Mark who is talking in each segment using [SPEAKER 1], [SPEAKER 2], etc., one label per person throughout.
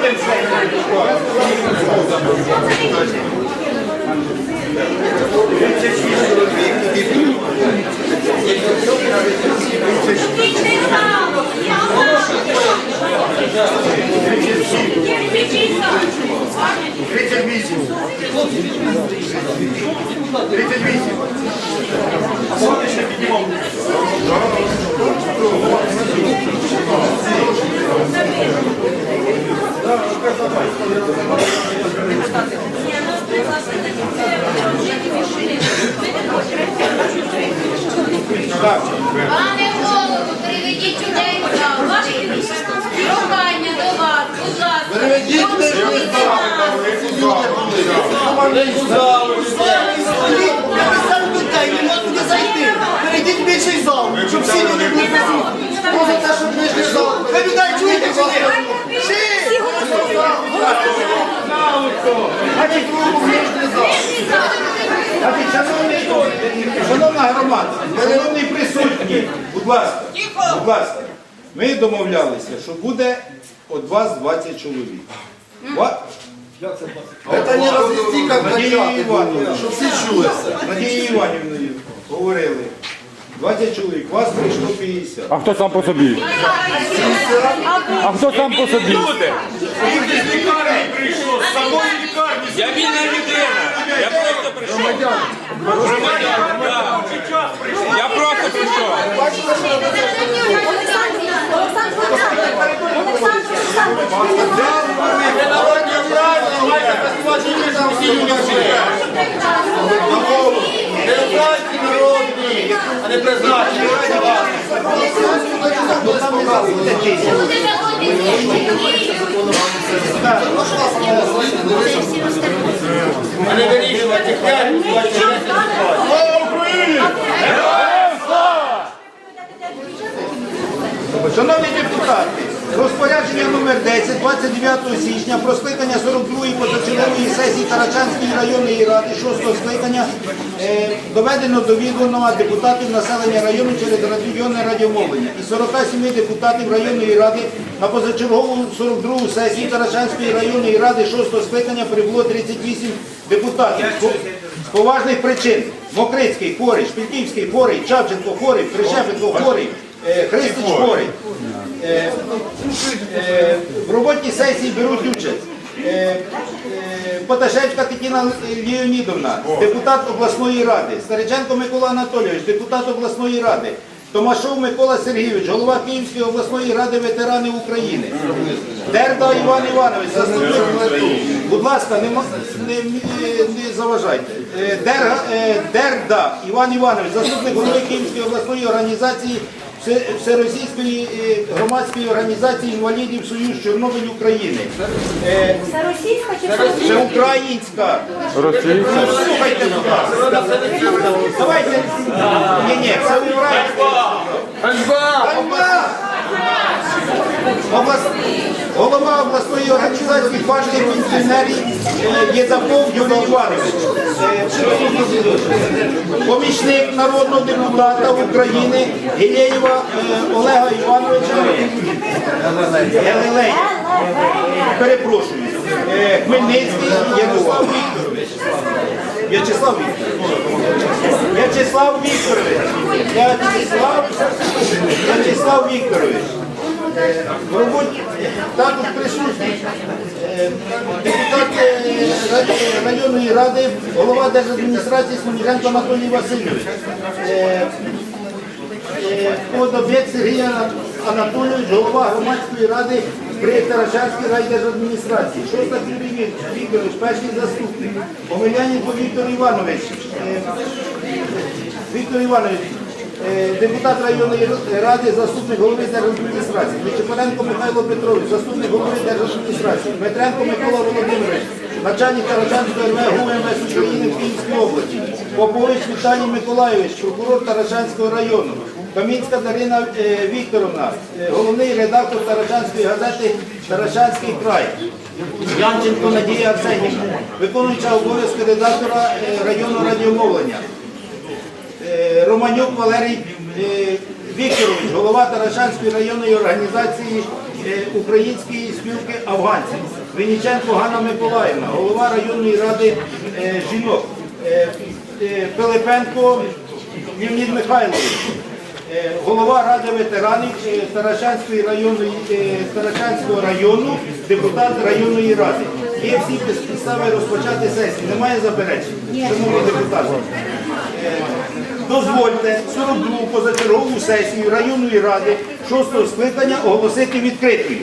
[SPEAKER 1] 38. 39. Перейдіть більший зал, щоб всі люди були присутні. За те, щоб нижній зал? Ви людей чуєте чи ні? Всі!
[SPEAKER 2] Значить, нижній зал. Значить, шановні, шановна громада, шановні присутні, будь ласка, будь ласка, ми домовлялися, що буде від вас 20 чоловік. Ва-
[SPEAKER 3] Это не развести как
[SPEAKER 2] Надію
[SPEAKER 3] котят,
[SPEAKER 2] Івановну,
[SPEAKER 3] щоб всі чули все.
[SPEAKER 2] Іванівною говорили. 20 чоловік, вас прийшло 50.
[SPEAKER 4] А хто сам по собі? А хто сам по собі?
[SPEAKER 5] Я вільна людина. Я просто прийшов. Громадян. да. Я просто прийшов.
[SPEAKER 3] Державні народні, а не призначені. А не вирішувати п'ять,
[SPEAKER 2] Шановні депутати, розпорядження номер 10 29 січня про скликання 42-ї позачергової сесії Тарачанської районної ради 6 скликання е, доведено до відома депутатів населення району через районне радіомовлення. І 47 депутатів районної ради на позачергову 42-у сесію Тарачанської районної ради 6 скликання прибуло 38 депутатів. З поважних причин Мокрицький, Хорий, Шпільківський, Хорий, Чавченко, Хорий, Прищепенко, Хорий, Христич, Хорий. Е, е, В роботі сесії беруть участь. е, е, Поташевська Тетяна Леонідовна, депутат обласної ради, Стариченко Микола Анатолійович, депутат обласної ради, Томашов Микола Сергійович, голова Київської обласної ради ветеранів України, Дерда Іван Іванович, заступник. Будь ласка, не, не, не- заважайте. Е, Дерга, е, Дерда Іван Іванович, заступник голови Київської обласної організації Всеросійської е, громадської організації інвалідів Союз Чорнобиль України. Е,
[SPEAKER 6] Це російська чи
[SPEAKER 2] Це українська.
[SPEAKER 4] Російська.
[SPEAKER 2] Слухайте, будь ласка. Давайте. Ні, ні, це українська. Ганьба! Облас- Голова обласної організації партії пенсіонерів е, Єдаков Юрій Іванович. Помічник народного депутата України Гілєєва е, Олега Івановича. Гелелей. Перепрошую. Е, Хмельницький Ярослав Вікторович. В'ячеслав Вікторович. В'ячеслав Вікторович. В'ячеслав Вікторович. Також присутній е, депутат районної ради, голова держадміністрації Смоліженко Анатолій Васильович. Е, е, Подобєк Сергій Анатолійович, голова громадської ради при Тарашанській райдержадміністрації. Шостак Юрій Вік- Вікторович, перший заступник. Омеляненко Віктор Іванович. Віктор Іванович, депутат районної ради, заступник голови держадміністрації. Нечепоренко Михайло Петрович, заступник голови держадміністрації. Петренко Микола Володимирович, начальник Тарачанської РВ ГУМС України в Київській області. Попович Віталій Миколайович, прокурор Тарачанського району. Камінська Дарина е, Вікторовна, е, головний редактор Тарачанської газети Тарачанський край. Янченко Надія Арсенівна, виконуюча обов'язки редактора е, районного радіомовлення. Е, Романюк Валерій е, Вікторович, голова Тарашанської районної організації е, Української спілки афганців, Винниченко Ганна Миколаївна, голова районної ради жінок, Пилипенко Леонід Михайлович, голова ради ветеранів Таращанської районної Таращанського району, депутат районної ради. Є всі підстави розпочати сесію. Немає заперечень, шановні депутати. Дозвольте 42-ту позачергову сесію районної ради 6-го скликання оголосити відкритою.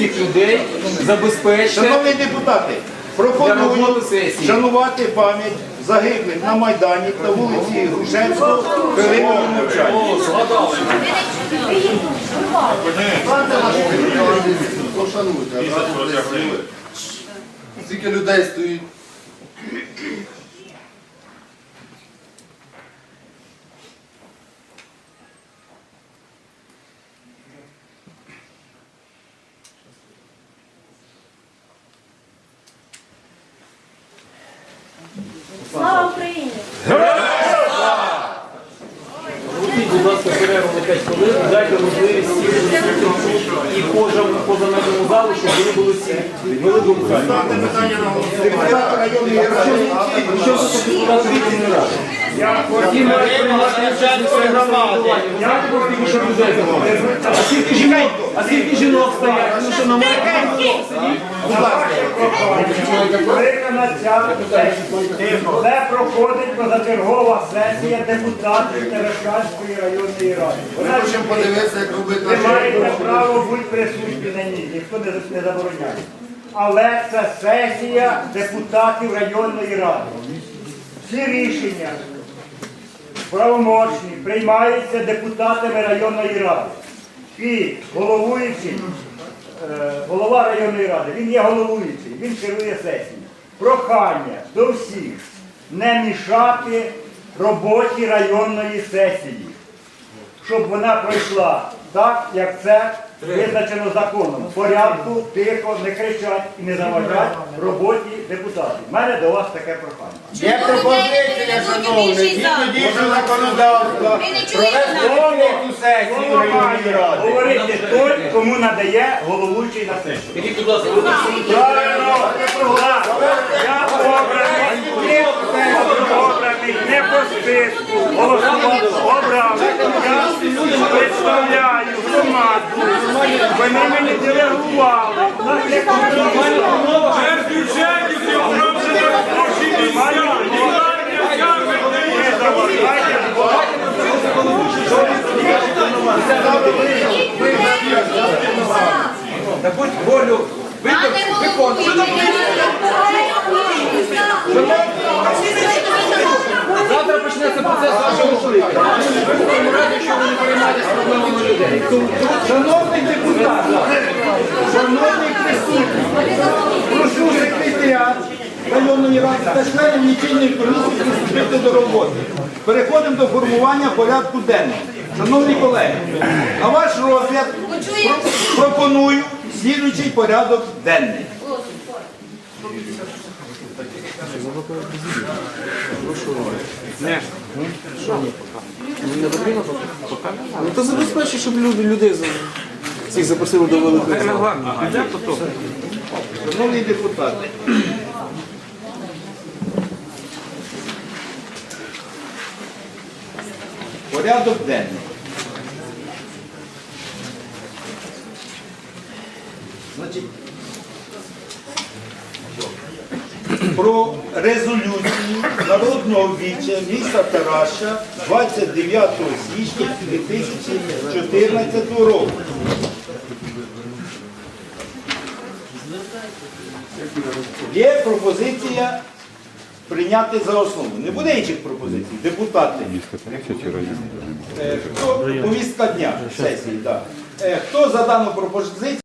[SPEAKER 3] Всіх людей, забезпечте.
[SPEAKER 2] шановні депутати, пропоную
[SPEAKER 3] роботи сесії.
[SPEAKER 2] шанувати пам'ять загиблих на Майдані та вулиці Грушевського хвилиною мовчання.
[SPEAKER 3] Згадали.
[SPEAKER 1] Пошануйте, а. Скільки людей стоїть.
[SPEAKER 4] Слава Україні!
[SPEAKER 3] Оголосіть, будь ласка, перерву на 5 хвилин дайте можливість всім і поза, поза межами залу, щоб вони були всі вели думку.
[SPEAKER 2] Депутат районної ради.
[SPEAKER 3] Що за депутати районної ради? Які мають приймати участь у самоврядуванні? Ви знаєте, скільки людей? А скільки жінок стоять? Ну що, на мене.
[SPEAKER 6] Це проходить позачергова сесія депутатів Терешканської районної ради.
[SPEAKER 1] Ми хочемо подивитися, як робити
[SPEAKER 6] ви маєте право бути присутні на ній, ніхто не, не забороняє. Але це сесія депутатів районної ради. Всі рішення правомочні приймаються депутатами районної ради. І головуючий, е, голова районної ради, він є головуючий, він керує сесією. Прохання до всіх не мішати роботі районної сесії, щоб вона пройшла так, як це визначено законом. В порядку, тихо, не кричать і не заважать роботі депутатів. У мене до вас таке прохання.
[SPEAKER 7] Є пропозиція, шановні, згідно
[SPEAKER 2] діючого законодавства
[SPEAKER 7] Ви не чуєте?
[SPEAKER 6] Слово має говорити той, кому надає головуючий на сесію.
[SPEAKER 3] Ідіть, будь ласка,
[SPEAKER 6] Правильно, так. Я обраний, обраний не по списку, голосував, обрав. Я представляю громаду. Вони мені делегували.
[SPEAKER 5] Без бюджетів не оформлено робочі місця.
[SPEAKER 6] Заважайте, бо
[SPEAKER 2] волю
[SPEAKER 7] А не
[SPEAKER 2] виконувати.
[SPEAKER 3] Завтра почнеться процес вашого шлика. Ви в тому раді, що ви не переймаєтесь проблемами людей.
[SPEAKER 2] Шановний депутат, шановний присутній, прошу секретаріат районної ради та лічильної комісії приступити до роботи. Переходимо до формування порядку денного. Шановні колеги, на ваш розгляд пропоную слідуючий порядок денний.
[SPEAKER 3] Ну то забезпечи, щоб люди, людей цих запросили до великої.
[SPEAKER 2] Шановні депутати, порядок денний. Значить, про резолюцію народного віча міста Тараща 29 січня 2014 року. Є пропозиція прийняти за основу. Не буде інших пропозицій. Депутати. Е, Хто повістка дня сесії, так. Е, Хто за дану пропозицію?